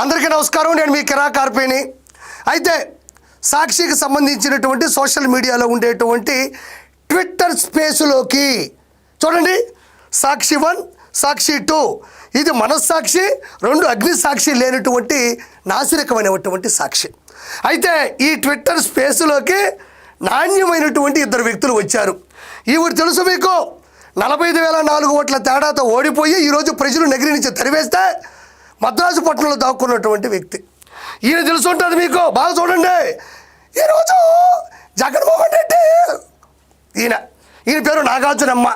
అందరికీ నమస్కారం. నేను మీ కిరా కార్పేని అయితే సాక్షికి సంబంధించినటువంటి సోషల్ మీడియాలో ఉండేటువంటి ట్విట్టర్ స్పేస్లోకి చూడండి. Sakshi one Sakshi two. ఇది మనస్సాక్షి రెండు అగ్ని సాక్షి లేనటువంటి నాసిరకమైనటువంటి సాక్షి. అయితే ఈ ట్విట్టర్ స్పేస్లోకి నాణ్యమైనటువంటి ఇద్దరు వ్యక్తులు వచ్చారు. ఈవిడ తెలుసు మీకు నలభై ఐదు వేల నాలుగు ఓట్ల తేడాతో ఓడిపోయి ఈరోజు ప్రజలు నగిరి నుంచి తరివేస్తే మద్రాసు పట్టణంలో దాక్కున్నటువంటి వ్యక్తి. ఈయన తెలుసుంటుంది మీకు? బాగా చూడండి. ఈరోజు జగన్మోహన్ రెడ్డి ఈయన ఈయన పేరు నాగార్జునమ్మ.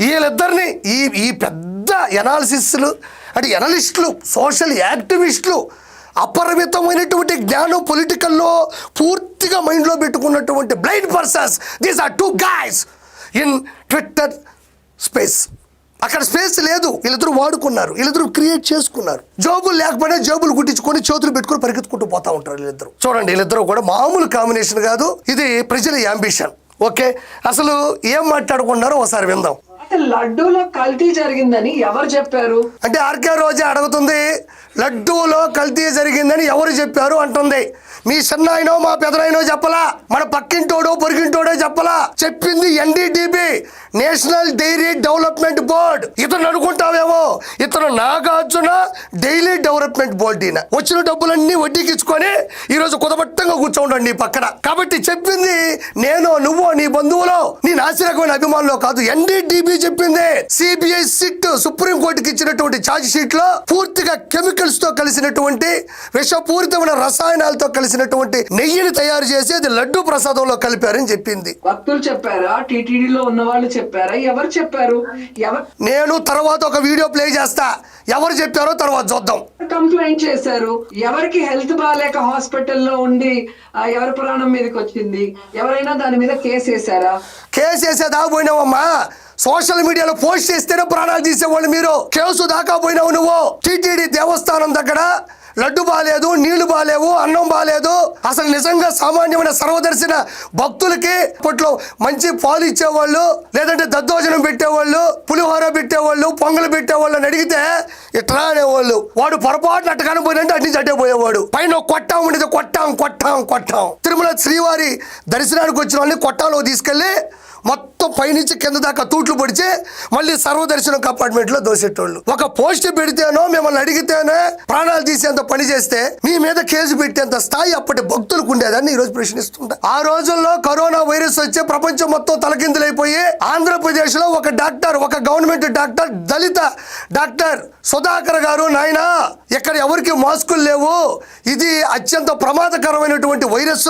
వీళ్ళిద్దరిని ఈ ఈ పెద్ద ఎనాలిసిస్లు అంటే ఎనలిస్టులు సోషల్ యాక్టివిస్టులు అపరిమితమైనటువంటి జ్ఞానం పొలిటికల్లో పూర్తిగా మైండ్లో పెట్టుకున్నటువంటి blind persons these are two guys in Twitter space అక్కడ స్పేస్ లేదు. వీళ్ళిద్దరూ వాడుకున్నారు. వీళ్ళిద్దరూ క్రియేట్ చేసుకున్నారు. జోబులు లేకపోయినా జోబులు కుట్టించుకొని చేతులు పెట్టుకొని పరిగెత్తుకుంటూ పోతా ఉంటారు వీళ్ళిద్దరు. చూడండి వీళ్ళిద్దరూ కూడా మామూలు కాంబినేషన్ కాదు. ఇది ప్రజల యాంబిషన్ ఓకే? అసలు ఏం మాట్లాడుకున్నారో ఒకసారి విందాం. అంటే లడ్డూలో కల్తీ జరిగిందని ఎవరు చెప్పారు? అంటే ఆర్కే రోజే అడుగుతుంది లడ్డూలో కల్తీ జరిగిందని ఎవరు చెప్పారు అంటుంది. మీ చిన్నాయనో మా పెదనాయనో చెప్పలా. మన పక్కింటోడో పొరిగింటోడో చెప్పలా. చెప్పింది NDDB national dairy development board. ఇతను అనుకుంటావేమో? ఇతను నాగార్జున డైలీ డెవలప్మెంట్ బోర్డు ఈయన. వచ్చిన డబ్బులన్నీ వడ్డీకి ఇచ్చుకొని ఈరోజు కుదబట్టంగా కూర్చోండి నీ పక్కన. కాబట్టి చెప్పింది నేను నువ్వు నీ బంధువులో నీ నాశనకమైన అభిమానులు కాదు. ఎన్డీడీబీ చెప్పింది. సిబిఐ సిట్ సుప్రీం కోర్టుకి ఇచ్చినటువంటి ఛార్జ్ షీట్లో పూర్తిగా కెమికల్స్తో కలిసినటువంటి విషపూరితమైన రసాయనాలతో కలిసినటువంటి నెయ్యిని తయారు చేసి అది లడ్డు ప్రసాదంలో కలిపారని చెప్పింది. భక్తులు చెప్పారా? టీటీడీలో ఉన్న వాళ్ళు చెప్పారా? ఎవరు చెప్పారు? ఎవరు నేను తర్వాత ఒక వీడియో ప్లే చేస్తా. ఎవరు చెప్పారో తర్వాత చూద్దాం. కంప్లైంట్ చేశారు? ఎవరికి హెల్త్ బాగాలేక హాస్పిటల్లో ఉండి ఆ, ఎవరి ప్రాణం మీదకి వచ్చింది ఎవరైనా దాని మీద కేసు వేశారా? కేసు వేసే దాకా పోయినావమ్మా. సోషల్ మీడియాలో పోస్ట్ చేస్తేనే ప్రాణాలు తీసేవాళ్ళు మీరు. కేసు దాకా పోయినావు నువ్వు. టీటీడీ దేవస్థానం దగ్గర లడ్డు బాగాలేదు నీళ్ళు బాగాలేవు అన్నం బాగాలేదు. అసలు నిజంగా సామాన్యమైన సర్వదర్శన భక్తులకి అప్పట్లో మంచి పాలు ఇచ్చేవాళ్ళు లేదంటే దద్దోజనం పెట్టేవాళ్ళు పులిహోర పెట్టేవాళ్ళు పొంగలు పెట్టేవాళ్ళు అని అడిగితే ఇట్లా అనేవాళ్ళు. వాడు పొరపాటున అట్ట కనపోయినంటే అటు నుంచి అట్టే పోయేవాడు. పైన ఒక కొట్టాం ఉండేది కొట్టాం కొట్టాం కొట్టాం. తిరుమల శ్రీవారి దర్శనానికి వచ్చిన వాళ్ళని కొట్టాలో తీసుకెళ్ళి మొత్తం పైనుంచి కింద దాకా తూట్లు పొడిచి మళ్ళీ సర్వదర్శనం కంపార్ట్మెంట్లో దోసేటోళ్ళు. ఒక పోస్ట్ పెడితేనో మిమ్మల్ని అడిగితేనే ప్రాణాలు తీసేంత పని చేస్తే మీ మీద కేసు పెట్టేంత స్థాయి అప్పటి భక్తులకు ఉండేదని ఈ రోజు ప్రశ్నిస్తుంటా. ఆ రోజుల్లో కరోనా వైరస్ వచ్చి ప్రపంచం మొత్తం తలకిందులైపోయి ఆంధ్రప్రదేశ్లో ఒక డాక్టర్ ఒక గవర్నమెంట్ డాక్టర్ దళిత డాక్టర్ సుధాకర్ గారు నాయన ఇక్కడ ఎవరికి మాస్కులు లేవు? ఇది అత్యంత ప్రమాదకరమైనటువంటి వైరస్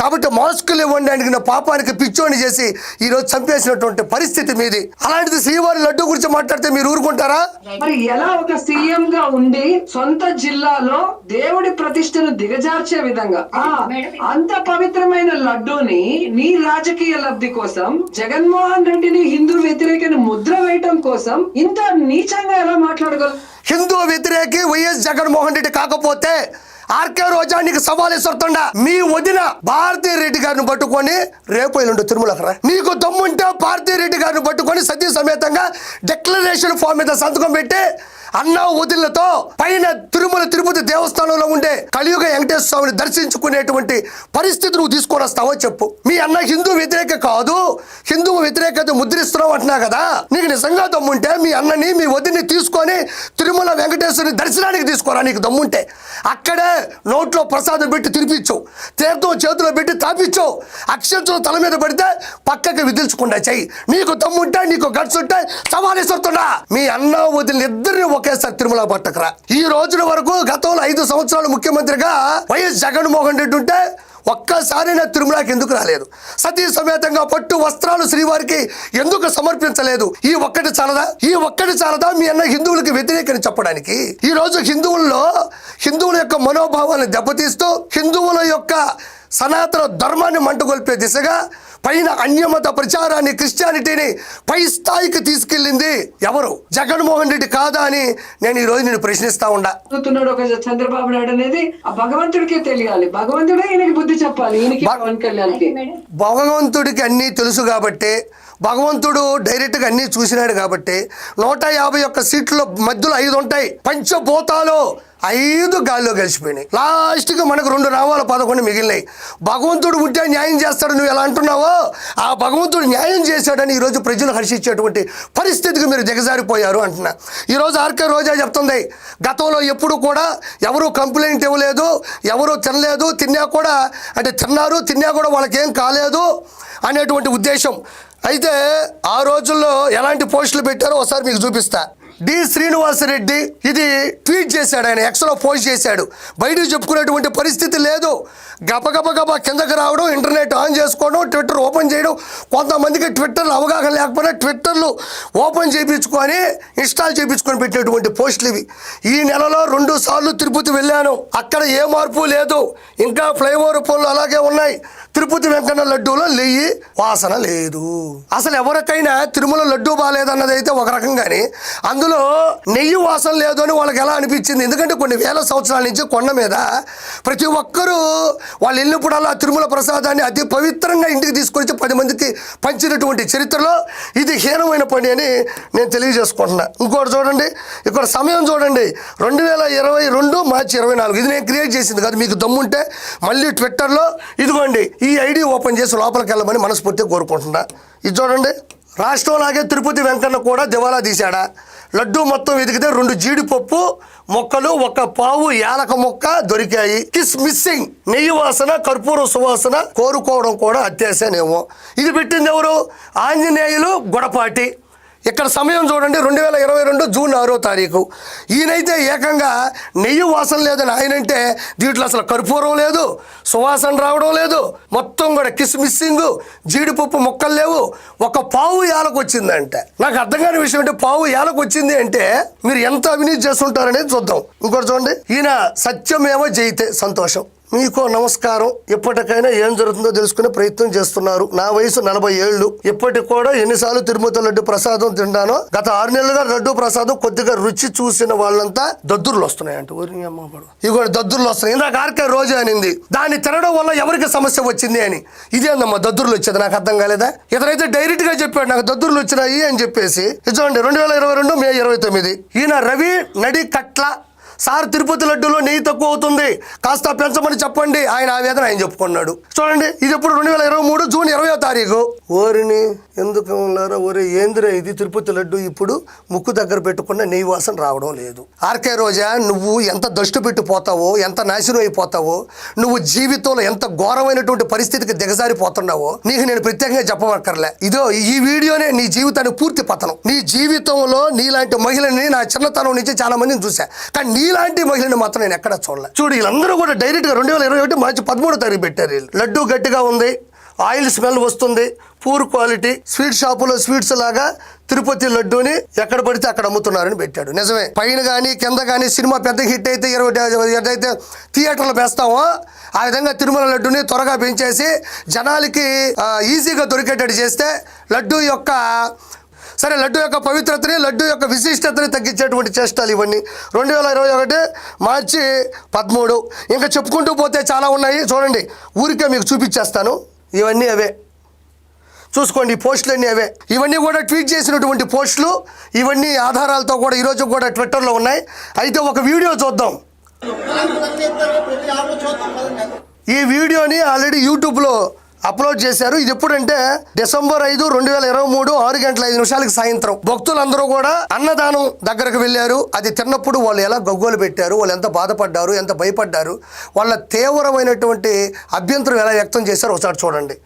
కాబట్టి మాస్కులు ఇవ్వండి అడిగిన పాపానికి పిచ్చోని చేసి ఈ రోజు చంపేసినటువంటి పరిస్థితి మీది. అలాంటిది శ్రీవారి లడ్డు గురించి మాట్లాడితే మీరు ఊరుకుంటారా? మరి ఎలా ఒక సీఎం గా ఉండి సొంత జిల్లాలో దేవుడి ప్రతిష్టను దిగజార్చే విధంగా అంత పవిత్రమైన లడ్డూని నీ రాజకీయ లబ్ధి కోసం జగన్మోహన్ రెడ్డిని హిందూ వ్యతిరేకని ముద్ర వేయటం కోసం ఇంత నీచంగా ఎలా మాట్లాడగలరు హిందూ వ్యతిరేకి వైఎస్ జగన్మోహన్ రెడ్డి కాకపోతే ఆర్కే రోజా నీకు సవాల్ ఇస్తుండ మీ వదిన భారతీ రెడ్డి గారిని పట్టుకొని రేపు ఎల్లుండి తిరుమలకు రా. నీకు దమ్ముంటే భారతీ రెడ్డి గారిని పట్టుకొని సతీ సమేతంగా డిక్లరేషన్ ఫామ్ మీద సంతకం పెట్టి అన్న వదిలతో పైన తిరుమల తిరుపతి దేవస్థానం ఉండే కలియుగ వెంకటేశ్వర స్వామిని దర్శించుకునేటువంటి పరిస్థితి నువ్వు తీసుకొని వస్తావో చెప్పు. మీ అన్న హిందూ వ్యతిరేక కాదు. హిందూ వ్యతిరేకత ముద్రిస్తున్నావు అంటున్నావు కదా. నీకు నిజంగా దమ్ముంటే మీ అన్నని మీ వదిని తీసుకొని తిరుమల వెంకటేశ్వరుని దర్శనానికి తీసుకోరా నీకు దమ్ముంటే. అక్కడే నోట్లో ప్రసాదం పెట్టి తినిపించు. తీర్థం చేతిలో పెట్టి తాపించు అక్షంతులు తల మీద పడితే పక్కకి విదిల్చకుండా చెయ్యి. నీకు దమ్ముంటే నీకు గట్స్ ఉంటే మీ అన్న వదిలిద్దరిని ఒకేసారి తిరుమల పట్టకరా. ఈ రోజుల వరకు గతంలో ఐదు సంవత్సరాలు ముఖ్యమంత్రిగా వైఎస్ జగన్మోహన్ రెడ్డి ఉంటే ఒక్కసారి నా తిరుమలకి ఎందుకు రాలేదు? సతీ సమేతంగా పట్టు వస్త్రాలు శ్రీవారికి ఎందుకు సమర్పించలేదు? ఈ ఒక్కటి చాలదా? ఈ ఒక్కటి చాలదా? మీ అన్న హిందువులకి వ్యతిరేకని చెప్పడానికి. ఈ రోజు హిందువుల్లో హిందువుల యొక్క మనోభావాన్ని దెబ్బతీస్తూ హిందువుల యొక్క సనాతన ధర్మాన్ని మంటగొల్పే దిశగా పైన అన్యమత ప్రచారాన్ని క్రిస్టియానిటీని పై స్థాయికి తీసుకెళ్ళింది ఎవరు? జగన్మోహన్ రెడ్డి కాదా అని నేను ఈ రోజు నేను ప్రశ్నిస్తా ఉండా. ఒక చంద్రబాబు నాయుడు అనేది ఆ భగవంతుడికే తెలియాలి. భగవంతుడే ఈయనకి బుద్ధి చెప్పాలి భగవంతుడికి అన్నీ తెలుసు కాబట్టి భగవంతుడు డైరెక్ట్గా అన్నీ చూసినాడు కాబట్టి నూట యాభై ఒక్క సీట్ల మధ్యలో ఐదు ఉంటాయి. పంచభూతాలు ఐదు గాల్లో కలిసిపోయినాయి లాస్ట్కి మనకు రెండు నామాలు పదకొండు మిగిలినాయి. భగవంతుడు ఉంటే న్యాయం చేస్తాడు నువ్వు ఎలా అంటున్నావో ఆ భగవంతుడు న్యాయం చేశాడని ఈరోజు ప్రజలు హర్షించేటువంటి పరిస్థితికి మీరు దిగజారిపోయారు అంటున్నా. ఈరోజు ఆర్కే రోజా చెప్తుంది గతంలో ఎప్పుడు కూడా ఎవరు కంప్లైంట్ ఇవ్వలేదు ఎవరు తినలేదు తిన్నా కూడా అంటే తిన్నారు తిన్నా కూడా వాళ్ళకేం కాలేదు అనేటువంటి ఉద్దేశం. అయితే ఆ రోజుల్లో ఎలాంటి పోస్టులు పెట్టారో ఒకసారి మీకు చూపిస్తా. డి శ్రీనివాసరెడ్డి ఇది ట్వీట్ చేశాడు ఆయన ఎక్స్లో పోస్ట్ చేశాడు. బయటకు చెప్పుకునేటువంటి పరిస్థితి లేదు. గబగబ గబ కిందకి రావడం ఇంటర్నెట్ ఆన్ చేసుకోవడం ట్విట్టర్ ఓపెన్ చేయడం కొంతమందికి ట్విట్టర్లు అవగాహన లేకపోయినా ట్విట్టర్లు ఓపెన్ చేయించుకొని ఇన్స్టాల్ చేయించుకొని పెట్టేటువంటి పోస్టులు ఇవి. ఈ నెలలో రెండు సార్లు తిరుపతి వెళ్ళాను. అక్కడ ఏ మార్పు లేదు. ఇంకా ఫ్లైఓవర్ పనులు అలాగే ఉన్నాయి. తిరుపతి వెంకన్న లడ్డూలో నెయ్యి వాసన లేదు. అసలు ఎవరికైనా తిరుమల లడ్డూ బాగాలేదన్నది అయితే ఒక రకం కానీ అందులో నెయ్యి వాసన లేదు అని వాళ్ళకి ఎలా అనిపించింది? ఎందుకంటే కొన్ని వేల సంవత్సరాల నుంచి కొండ మీద ప్రతి ఒక్కరూ వాళ్ళు వెళ్ళినప్పుడల్లా తిరుమల ప్రసాదాన్ని అతి పవిత్రంగా ఇంటికి తీసుకొచ్చి పది మందికి పంచినటువంటి చరిత్రలో ఇది హీనమైన పని అని నేను తెలియజేసుకుంటున్నా. ఇంకోటి చూడండి ఇక్కడ సమయం చూడండి. రెండు వేల ఇరవై రెండు మార్చి ఇరవై నాలుగు. ఇది నేను క్రియేట్ చేసింది కాదు మీకు దమ్ముంటే మళ్ళీ ట్విట్టర్లో ఇదిగోండి ఈ ఐడి ఓపెన్ చేసి లోపలికి వెళ్ళమని మనస్ఫూర్తిగా కోరుకుంటున్నా. ఇది చూడండి రాష్ట్రంలాగే తిరుపతి వెంకన్న కూడా దివాలా తీశాడా? లడ్డూ మొత్తం వెతికితే రెండు జీడిపప్పు మొక్కలు ఒక పావు యాలక మొక్క దొరికాయి. కిస్ మిస్సింగ్ నెయ్యి వాసన కర్పూర సువాసన కోరుకోవడం కూడా అత్యాశనేమో. ఇది పెట్టింది ఎవరు? ఆంజనేయులు గొడపాటి. ఇక్కడ సమయం చూడండి రెండు వేల ఇరవై రెండు జూన్ ఆరో తారీఖు. ఈయనైతే ఏకంగా నెయ్యి వాసన లేదని ఆయనంటే దీంట్లో అసలు కర్పూరం లేదు సువాసన రావడం లేదు. మొత్తం కూడా కిస్మిస్సింగ్ జీడిపప్పు మొక్కలు లేవు. ఒక పావు యాలకు వచ్చిందంటే. నాకు అర్థం కాని విషయం అంటే పావు యాలకు వచ్చింది అంటే మీరు ఎంత అవినీతి చేస్తుంటారనేది చూద్దాం. ఇంకోటి చూడండి ఈయన సత్యమేమో జయితే సంతోషం. మీకు నమస్కారం. ఎప్పటికైనా ఏం జరుగుతుందో తెలుసుకునే ప్రయత్నం చేస్తున్నారు. నా వయసు నలభై ఏళ్ళు. ఇప్పటికి కూడా ఎన్నిసార్లు తిరుమతి లడ్డు ప్రసాదం తింటానో గత ఆరు నెలలుగా లడ్డు ప్రసాదం కొద్దిగా రుచి చూసిన వాళ్ళంతా దద్దుర్లు వస్తున్నాయంట. ఊరిని అమ్మబడు ఇవి కూడా దద్దుర్లు వస్తున్నాయి. ఇందాక ఆర్కే రోజు అనింది. దాన్ని తినడం వల్ల ఎవరికి సమస్య వచ్చింది అని. ఇదేందమ్మా దద్దుర్లు వచ్చేది. నాకు అర్థం కాలేదా? ఇతనైతే డైరెక్ట్గా చెప్పాడు నాకు దద్దుర్లు వచ్చినాయి అని చెప్పేసి. ఇది చూడండి రెండు వేల ఇరవై రెండు మే ఇరవై తొమ్మిది. ఈయన రవి నడి కట్ల సార్ తిరుపతి లడ్డూలో నెయ్యి తక్కువ అవుతుంది. కాస్త పెంచమని చెప్పండి. ఆయన ఆవేదన ఆయన చెప్పుకున్నాడు. చూడండి ఇది ఎప్పుడు రెండు వేల ఇరవై మూడు జూన్ ఇరవయో తారీఖు. ఓరిని ఎందుకు ఉన్నారో ఓరి ఏందిరా ఇది తిరుపతి లడ్డు? ఇప్పుడు ముక్కు దగ్గర పెట్టుకున్న నెయ్యి వాసన రావడం లేదు. ఆర్కే రోజా నువ్వు ఎంత దష్టు పెట్టిపోతావో ఎంత నాశనం అయిపోతావో నువ్వు జీవితంలో ఎంత ఘోరమైనటువంటి పరిస్థితికి దిగజారిపోతున్నావో నీకు నేను ప్రత్యేకంగా చెప్పవక్కర్లే ఇదో ఈ వీడియోనే నీ జీవితాన్ని పూర్తి పతనం. నీ జీవితంలో నీలాంటి మహిళని నా చిన్నతనం నుంచి చాలా మందిని చూసా కానీ నీ ఇలాంటి మహిళని మాత్రం నేను ఎక్కడ చూడలేదు చూడు వీళ్ళందరూ కూడా డైరెక్ట్గా రెండు వేల ఇరవై ఒకటి మార్చి పదమూడో తారీఖు పెట్టారు వీళ్ళు. లడ్డు గట్టిగా ఉంది ఆయిల్ స్మెల్ వస్తుంది పూర్ క్వాలిటీ స్వీట్ షాపులో స్వీట్స్ లాగా తిరుపతి లడ్డూని ఎక్కడ పడితే అక్కడ అమ్ముతున్నారని పెట్టాడు. నిజమే. పైన కానీ కింద కానీ సినిమా పెద్ద హిట్ అయితే ఇరవై ఏదైతే థియేటర్లో వేస్తామో ఆ విధంగా తిరుమల లడ్డూని త్వరగా పెంచేసి జనాలకి ఈజీగా దొరికేటట్టు చేస్తే లడ్డూ యొక్క సరే లడ్డు యొక్క పవిత్రతని లడ్డు యొక్క విశిష్టతని తగ్గించేటువంటి చేష్టాలు ఇవన్నీ. రెండు వేల ఇరవై ఒకటి మార్చి పదమూడు. ఇంకా చెప్పుకుంటూ పోతే చాలా ఉన్నాయి. చూడండి ఊరికే మీకు చూపించేస్తాను. ఇవన్నీ అవే. చూసుకోండి ఈ పోస్టులు అన్నీ అవే. ఇవన్నీ కూడా ట్వీట్ చేసినటువంటి పోస్టులు ఇవన్నీ ఆధారాలతో కూడా ఈరోజు కూడా ట్విట్టర్లో ఉన్నాయి. అయితే ఒక వీడియో చూద్దాం. ఈ వీడియోని ఆల్రెడీ యూట్యూబ్లో అప్లోడ్ చేశారు. ఇది ఎప్పుడంటే డిసెంబర్ ఐదు రెండు వేల ఇరవై మూడు ఆరు గంటల ఐదు నిమిషాలకి సాయంత్రం. భక్తులందరూ కూడా అన్నదానం దగ్గరకు వెళ్ళారు. అది తిన్నప్పుడు వాళ్ళు ఎలా గగ్గోలు పెట్టారు వాళ్ళు ఎంత బాధపడ్డారు ఎంత భయపడ్డారు వాళ్ళ తీవ్రమైనటువంటి అభ్యంతరం ఎలా వ్యక్తం చేశారో ఒకసారి చూడండి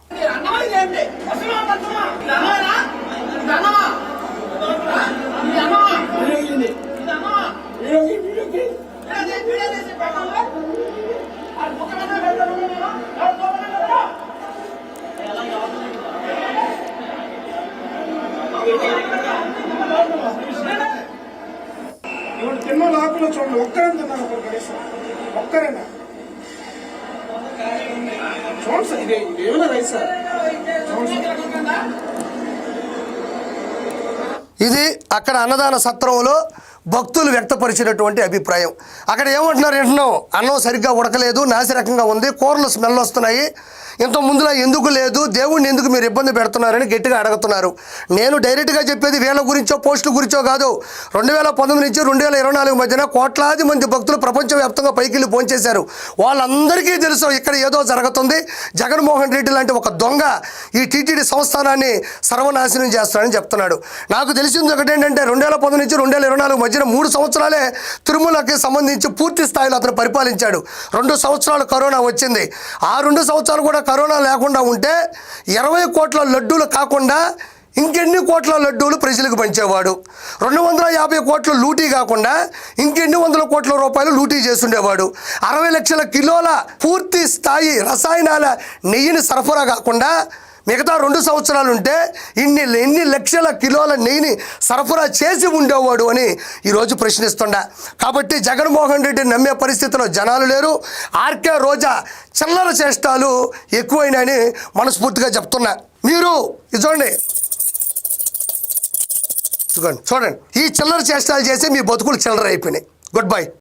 ఇప్పుడు తిన్న లోపల చూడండి ఒక్కరైనా తిన్నారు ఒక కనీసం ఒక్కరైనా చూడండి సార్ ఇది ఇది ఏమైనా రైస్ సార్ చూడండి సార్ ఇది అక్కడ అన్నదాన సత్రంలో భక్తులు వ్యక్తపరిచినటువంటి అభిప్రాయం. అక్కడ ఏమంటున్నారు వింటున్నాం? అన్నం సరిగ్గా ఉడకలేదు నాసిరకంగా ఉంది కూరలు స్మెల్ వస్తున్నాయి ఇంత ముందులా ఎందుకు లేదు? దేవుణ్ణి ఎందుకు మీరు ఇబ్బంది పెడుతున్నారని గట్టిగా అడుగుతున్నారు. నేను డైరెక్ట్గా చెప్పేది వీళ్ళ గురించో పోస్టుల గురించో కాదు. రెండు వేల పంతొమ్మిది నుంచి రెండు వేల ఇరవై నాలుగు మధ్యన కోట్లాది మంది భక్తులు ప్రపంచవ్యాప్తంగా పైకి వెళ్ళి వాళ్ళందరికీ తెలుసు ఇక్కడ ఏదో జరుగుతుంది. జగన్మోహన్ రెడ్డి లాంటి ఒక దొంగ ఈ టీటీడీ సంస్థానాన్ని సర్వనాశనం చేస్తాడని చెప్తున్నాడు. నాకు తెలిసింది ఒకటి ఏంటంటే రెండు వేల పంతొమ్మిది నుంచి రెండు వేల ఇరవై నాలుగు మధ్యన మూడు సంవత్సరాలే తిరుమలకి సంబంధించి పూర్తి స్థాయిలో అతను పరిపాలించాడు. రెండు సంవత్సరాలు కరోనా వచ్చింది. ఆ రెండు సంవత్సరాలు కూడా కరోనా లేకుండా ఉంటే ఇరవై కోట్ల లడ్డూలు కాకుండా ఇంకెన్ని కోట్ల లడ్డూలు ప్రజలకు పంచేవాడు? రెండు వందల యాభై కోట్ల లూటీ కాకుండా ఇంకెన్ని వందల కోట్ల రూపాయలు లూటీ చేస్తుండేవాడు? అరవై లక్షల కిలోల పూర్తి స్థాయి రసాయనాల నెయ్యిని సరఫరా కాకుండా మిగతా రెండు సంవత్సరాలు ఉంటే ఇన్ని ఎన్ని లక్షల కిలోల నెయ్యిని సరఫరా చేసి ఉండేవాడు అని ఈరోజు ప్రశ్నిస్తుండ. కాబట్టి జగన్మోహన్ రెడ్డిని నమ్మే పరిస్థితిలో జనాలు లేరు. ఆర్కే రోజా చిల్లర చేష్టాలు ఎక్కువైనాయని మనస్ఫూర్తిగా చెప్తున్నా. మీరు ఇది చూడండి. చూడండి చూడండి. ఈ చిల్లర చేష్టాలు చేసి మీ బతుకులు చిల్లర అయిపోయినాయి గుడ్ బై.